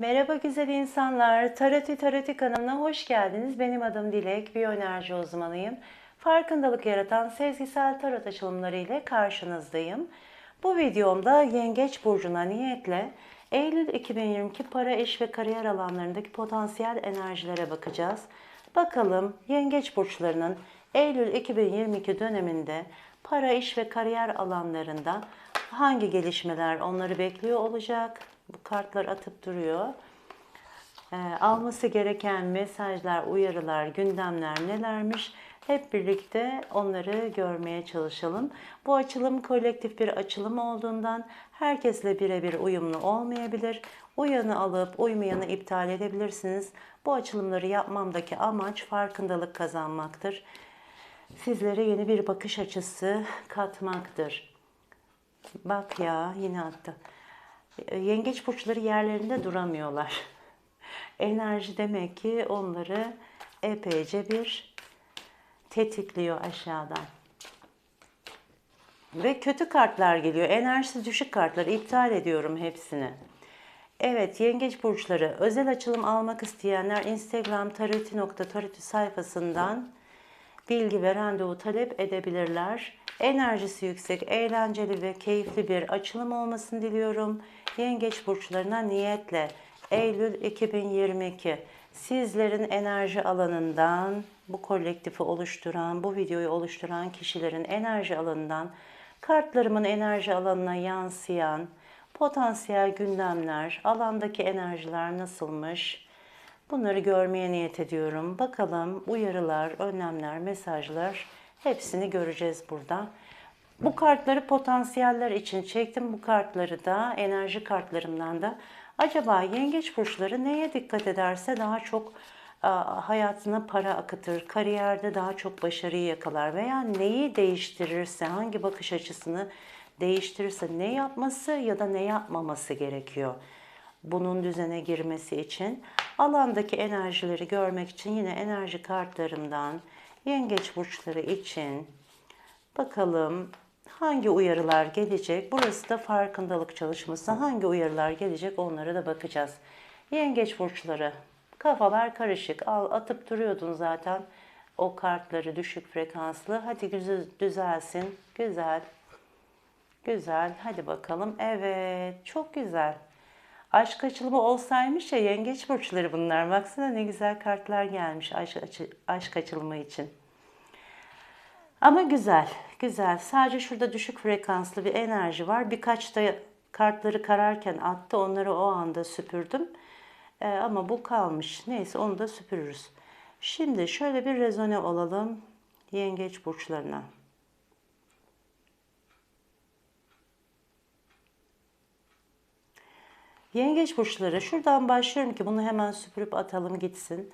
Merhaba güzel insanlar. Taroti Taroti kanalına hoş geldiniz. Benim adım Dilek, biyoenerji uzmanıyım. Farkındalık yaratan sezgisel tarot açılımları ile karşınızdayım. Bu videomda Yengeç Burcu'na niyetle Eylül 2022 para, iş ve kariyer alanlarındaki potansiyel enerjilere bakacağız. Bakalım Yengeç Burçlarının Eylül 2022 döneminde para, iş ve kariyer alanlarında hangi gelişmeler onları bekliyor olacak? Bu kartlar atıp duruyor. Ee, alması gereken mesajlar, uyarılar, gündemler nelermiş? Hep birlikte onları görmeye çalışalım. Bu açılım kolektif bir açılım olduğundan herkesle birebir uyumlu olmayabilir. Uyanı alıp uymayanı iptal edebilirsiniz. Bu açılımları yapmamdaki amaç farkındalık kazanmaktır. Sizlere yeni bir bakış açısı katmaktır. Bak ya yine attı. Yengeç burçları yerlerinde duramıyorlar. Enerji demek ki onları epeyce bir tetikliyor aşağıdan. Ve kötü kartlar geliyor. Enerjisi düşük kartlar. iptal ediyorum hepsini. Evet, yengeç burçları özel açılım almak isteyenler Instagram taroti.taroti sayfasından bilgi ve randevu talep edebilirler. Enerjisi yüksek, eğlenceli ve keyifli bir açılım olmasını diliyorum. Yengeç burçlarına niyetle Eylül 2022 sizlerin enerji alanından bu kolektifi oluşturan, bu videoyu oluşturan kişilerin enerji alanından kartlarımın enerji alanına yansıyan potansiyel gündemler, alandaki enerjiler nasılmış? Bunları görmeye niyet ediyorum. Bakalım uyarılar, önlemler, mesajlar hepsini göreceğiz burada. Bu kartları potansiyeller için çektim. Bu kartları da enerji kartlarımdan da acaba yengeç burçları neye dikkat ederse daha çok hayatına para akıtır, kariyerde daha çok başarıyı yakalar veya neyi değiştirirse, hangi bakış açısını değiştirirse ne yapması ya da ne yapmaması gerekiyor. Bunun düzene girmesi için alandaki enerjileri görmek için yine enerji kartlarımdan yengeç burçları için bakalım hangi uyarılar gelecek. Burası da farkındalık çalışması. Hangi uyarılar gelecek onlara da bakacağız. Yengeç burçları kafalar karışık. Al atıp duruyordun zaten o kartları düşük frekanslı. Hadi güzel düzelsin. Güzel. Güzel. Hadi bakalım. Evet. Çok güzel. Aşk açılımı olsaymış ya yengeç burçları bunlar. Baksana ne güzel kartlar gelmiş aşk, aşk açılımı için. Ama güzel. Güzel. Sadece şurada düşük frekanslı bir enerji var. Birkaç da kartları kararken attı. Onları o anda süpürdüm. Ee, ama bu kalmış. Neyse onu da süpürürüz. Şimdi şöyle bir rezone olalım yengeç burçlarına. Yengeç burçları şuradan başlıyorum ki bunu hemen süpürüp atalım gitsin.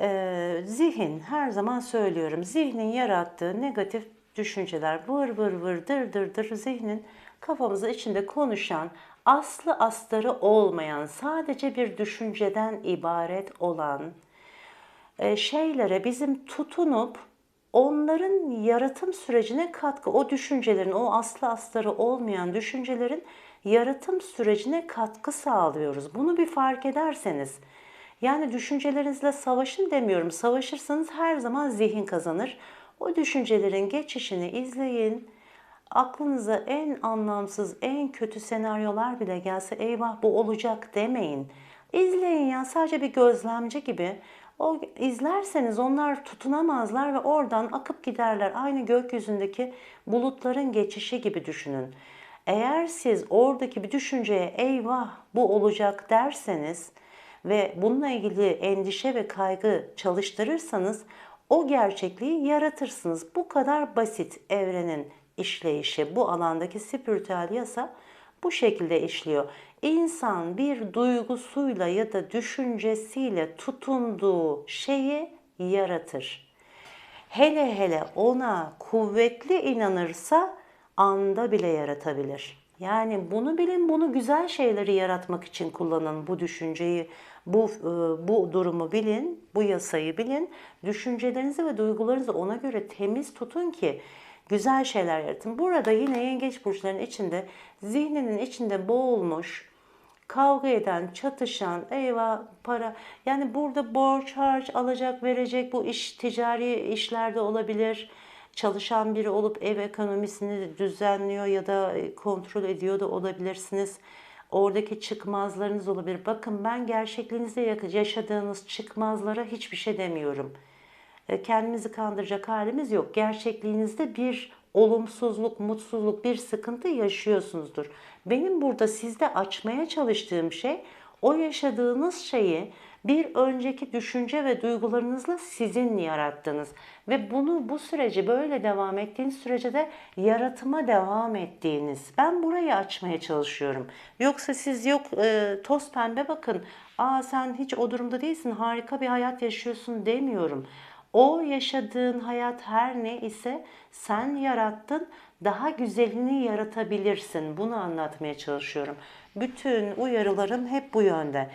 Ee, zihin her zaman söylüyorum zihnin yarattığı negatif düşünceler vır vır vır dır dır dır zihnin kafamızın içinde konuşan aslı astarı olmayan sadece bir düşünceden ibaret olan e, şeylere bizim tutunup onların yaratım sürecine katkı, o düşüncelerin, o aslı astarı olmayan düşüncelerin yaratım sürecine katkı sağlıyoruz. Bunu bir fark ederseniz, yani düşüncelerinizle savaşın demiyorum. Savaşırsanız her zaman zihin kazanır. O düşüncelerin geçişini izleyin. Aklınıza en anlamsız, en kötü senaryolar bile gelse eyvah bu olacak demeyin. İzleyin ya sadece bir gözlemci gibi. O izlerseniz onlar tutunamazlar ve oradan akıp giderler. Aynı gökyüzündeki bulutların geçişi gibi düşünün. Eğer siz oradaki bir düşünceye eyvah bu olacak derseniz ve bununla ilgili endişe ve kaygı çalıştırırsanız o gerçekliği yaratırsınız. Bu kadar basit evrenin işleyişi, bu alandaki spiritüel yasa bu şekilde işliyor. İnsan bir duygusuyla ya da düşüncesiyle tutunduğu şeyi yaratır. Hele hele ona kuvvetli inanırsa anda bile yaratabilir. Yani bunu bilin, bunu güzel şeyleri yaratmak için kullanın bu düşünceyi, bu e, bu durumu bilin, bu yasayı bilin. Düşüncelerinizi ve duygularınızı ona göre temiz tutun ki güzel şeyler yaratın. Burada yine yengeç burçlarının içinde zihninin içinde boğulmuş, kavga eden, çatışan, eyvah para yani burada borç harç alacak verecek bu iş ticari işlerde olabilir. Çalışan biri olup ev ekonomisini düzenliyor ya da kontrol ediyor da olabilirsiniz. Oradaki çıkmazlarınız olabilir. Bakın ben gerçekliğinizde yaşadığınız çıkmazlara hiçbir şey demiyorum. E, Kendimizi kandıracak halimiz yok. Gerçekliğinizde bir olumsuzluk, mutsuzluk, bir sıkıntı yaşıyorsunuzdur. Benim burada sizde açmaya çalıştığım şey o yaşadığınız şeyi bir önceki düşünce ve duygularınızla sizin yarattınız. Ve bunu bu süreci böyle devam ettiğiniz sürece de yaratıma devam ettiğiniz. Ben burayı açmaya çalışıyorum. Yoksa siz yok e, toz pembe bakın. Aa sen hiç o durumda değilsin harika bir hayat yaşıyorsun demiyorum. O yaşadığın hayat her ne ise sen yarattın, daha güzelini yaratabilirsin. Bunu anlatmaya çalışıyorum. Bütün uyarılarım hep bu yönde.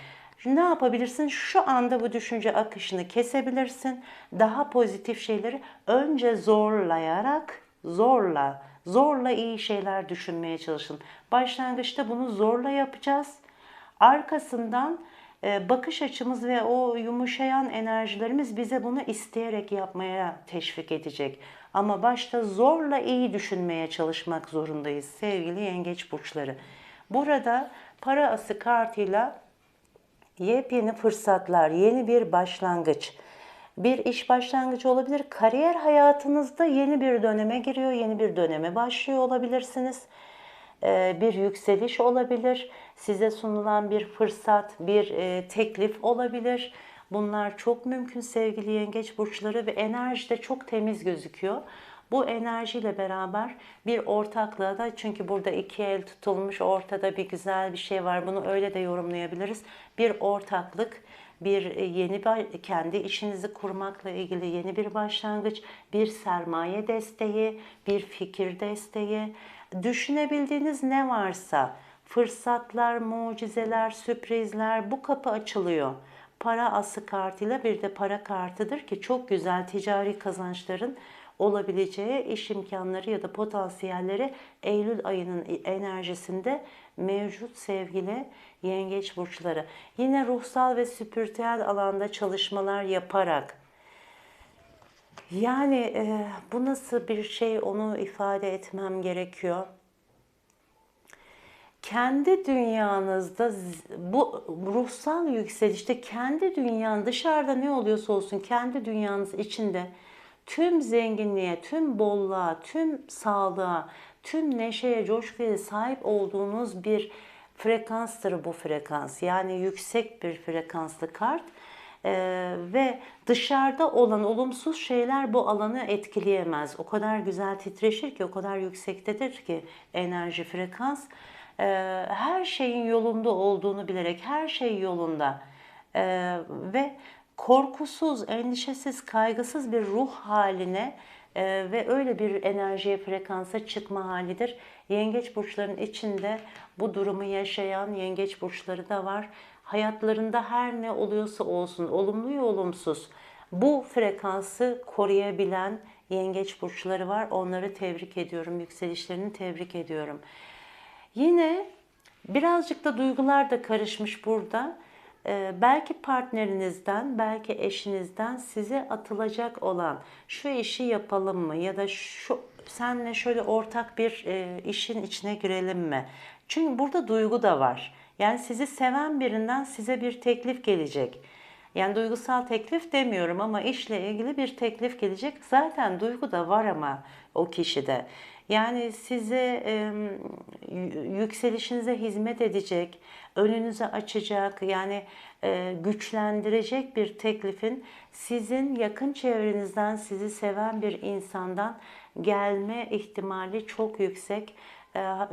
Ne yapabilirsin? Şu anda bu düşünce akışını kesebilirsin. Daha pozitif şeyleri önce zorlayarak, zorla, zorla iyi şeyler düşünmeye çalışın. Başlangıçta bunu zorla yapacağız. Arkasından e, bakış açımız ve o yumuşayan enerjilerimiz bize bunu isteyerek yapmaya teşvik edecek. Ama başta zorla iyi düşünmeye çalışmak zorundayız sevgili yengeç burçları. Burada para ası kartıyla yepyeni fırsatlar, yeni bir başlangıç. Bir iş başlangıcı olabilir. Kariyer hayatınızda yeni bir döneme giriyor, yeni bir döneme başlıyor olabilirsiniz. Ee, bir yükseliş olabilir. Size sunulan bir fırsat, bir e, teklif olabilir. Bunlar çok mümkün sevgili yengeç burçları ve enerji de çok temiz gözüküyor. Bu enerjiyle beraber bir ortaklığa da çünkü burada iki el tutulmuş ortada bir güzel bir şey var. Bunu öyle de yorumlayabiliriz. Bir ortaklık, bir e, yeni kendi işinizi kurmakla ilgili yeni bir başlangıç, bir sermaye desteği, bir fikir desteği, düşünebildiğiniz ne varsa fırsatlar, mucizeler, sürprizler bu kapı açılıyor. Para ası kartıyla bir de para kartıdır ki çok güzel ticari kazançların olabileceği iş imkanları ya da potansiyelleri Eylül ayının enerjisinde mevcut sevgili yengeç burçları. Yine ruhsal ve spiritüel alanda çalışmalar yaparak yani e, bu nasıl bir şey onu ifade etmem gerekiyor. Kendi dünyanızda bu ruhsal yükselişte kendi dünyanın dışarıda ne oluyorsa olsun kendi dünyanız içinde tüm zenginliğe, tüm bolluğa, tüm sağlığa, tüm neşeye, coşkuya sahip olduğunuz bir frekanstır bu frekans. Yani yüksek bir frekanslı kart. Ee, ve dışarıda olan olumsuz şeyler bu alanı etkileyemez. O kadar güzel titreşir ki, o kadar yüksektedir ki enerji frekans. Ee, her şeyin yolunda olduğunu bilerek, her şey yolunda ee, ve korkusuz, endişesiz, kaygısız bir ruh haline e, ve öyle bir enerjiye, frekansa çıkma halidir. Yengeç burçların içinde bu durumu yaşayan yengeç burçları da var. Hayatlarında her ne oluyorsa olsun, olumlu ya olumsuz, bu frekansı koruyabilen yengeç burçları var. Onları tebrik ediyorum, yükselişlerini tebrik ediyorum. Yine birazcık da duygular da karışmış burada. Ee, belki partnerinizden, belki eşinizden size atılacak olan şu işi yapalım mı ya da şu senle şöyle ortak bir e, işin içine girelim mi? Çünkü burada duygu da var. Yani sizi seven birinden size bir teklif gelecek. Yani duygusal teklif demiyorum ama işle ilgili bir teklif gelecek. Zaten duygu da var ama o kişide. Yani size e, yükselişinize hizmet edecek, önünüze açacak, yani e, güçlendirecek bir teklifin sizin yakın çevrenizden sizi seven bir insandan gelme ihtimali çok yüksek.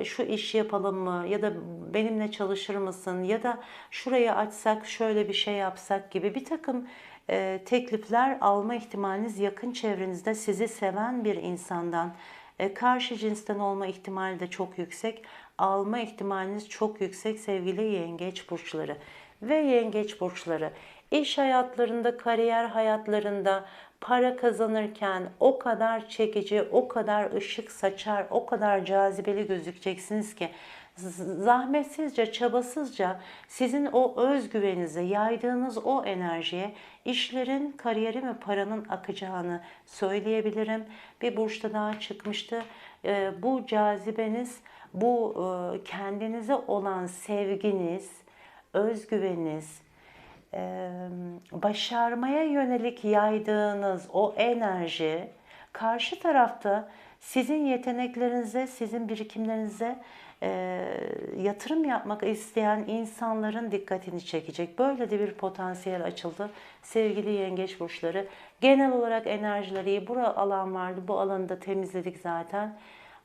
Şu iş yapalım mı ya da benimle çalışır mısın ya da şurayı açsak şöyle bir şey yapsak gibi bir takım teklifler alma ihtimaliniz yakın çevrenizde sizi seven bir insandan karşı cinsten olma ihtimali de çok yüksek. Alma ihtimaliniz çok yüksek sevgili yengeç burçları. Ve yengeç burçları iş hayatlarında, kariyer hayatlarında para kazanırken o kadar çekici, o kadar ışık saçar, o kadar cazibeli gözükeceksiniz ki zahmetsizce, çabasızca sizin o özgüveninize, yaydığınız o enerjiye işlerin, kariyerin ve paranın akacağını söyleyebilirim. Bir burçta daha çıkmıştı. Ee, bu cazibeniz, bu e, kendinize olan sevginiz, özgüveniniz, e, başarmaya yönelik yaydığınız o enerji karşı tarafta sizin yeteneklerinize, sizin birikimlerinize e, yatırım yapmak isteyen insanların dikkatini çekecek. Böyle de bir potansiyel açıldı sevgili yengeç burçları. Genel olarak enerjileri iyi. Bura alan vardı. Bu alanı da temizledik zaten.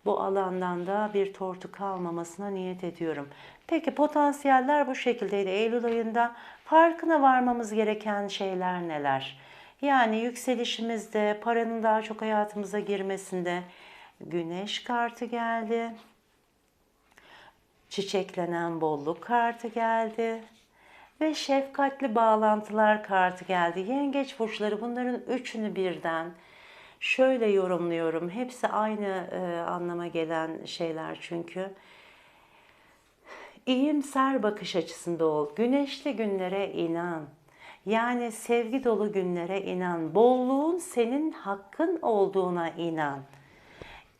Bu alandan da bir tortu kalmamasına niyet ediyorum. Peki potansiyeller bu şekildeydi. Eylül ayında farkına varmamız gereken şeyler neler? Yani yükselişimizde, paranın daha çok hayatımıza girmesinde güneş kartı geldi. Çiçeklenen bolluk kartı geldi. Ve şefkatli bağlantılar kartı geldi. Yengeç burçları bunların üçünü birden şöyle yorumluyorum. Hepsi aynı e, anlama gelen şeyler çünkü. İyimser bakış açısında ol. Güneşli günlere inan. Yani sevgi dolu günlere inan. Bolluğun senin hakkın olduğuna inan.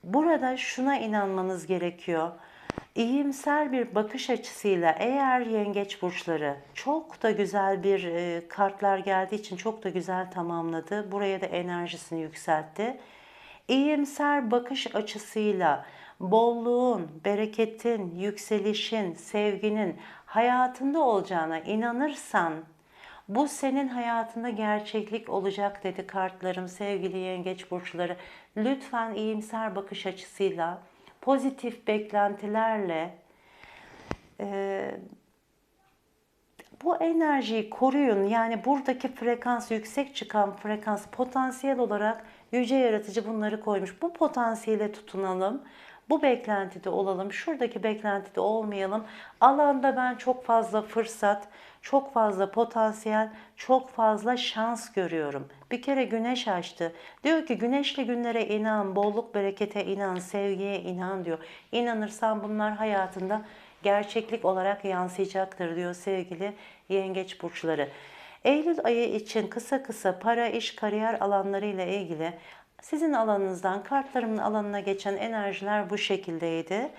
Burada şuna inanmanız gerekiyor. İyimser bir bakış açısıyla eğer yengeç burçları çok da güzel bir e, kartlar geldiği için çok da güzel tamamladı. Buraya da enerjisini yükseltti. İyimser bakış açısıyla bolluğun, bereketin, yükselişin, sevginin hayatında olacağına inanırsan bu senin hayatında gerçeklik olacak dedi kartlarım sevgili yengeç burçları. Lütfen iyimser bakış açısıyla, pozitif beklentilerle e, bu enerjiyi koruyun. Yani buradaki frekans yüksek çıkan frekans potansiyel olarak yüce yaratıcı bunları koymuş. Bu potansiyele tutunalım. Bu beklentide olalım. Şuradaki beklentide olmayalım. Alanda ben çok fazla fırsat, çok fazla potansiyel, çok fazla şans görüyorum. Bir kere güneş açtı. Diyor ki güneşli günlere inan, bolluk berekete inan, sevgiye inan diyor. İnanırsan bunlar hayatında gerçeklik olarak yansıyacaktır diyor sevgili yengeç burçları. Eylül ayı için kısa kısa para, iş, kariyer alanları ile ilgili sizin alanınızdan kartlarımın alanına geçen enerjiler bu şekildeydi.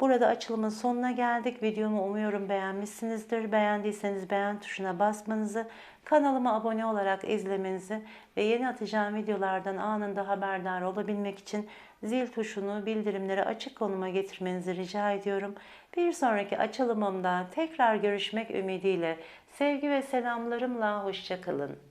Burada açılımın sonuna geldik. Videomu umuyorum beğenmişsinizdir. Beğendiyseniz beğen tuşuna basmanızı, kanalıma abone olarak izlemenizi ve yeni atacağım videolardan anında haberdar olabilmek için zil tuşunu bildirimleri açık konuma getirmenizi rica ediyorum. Bir sonraki açılımımda tekrar görüşmek ümidiyle sevgi ve selamlarımla hoşçakalın.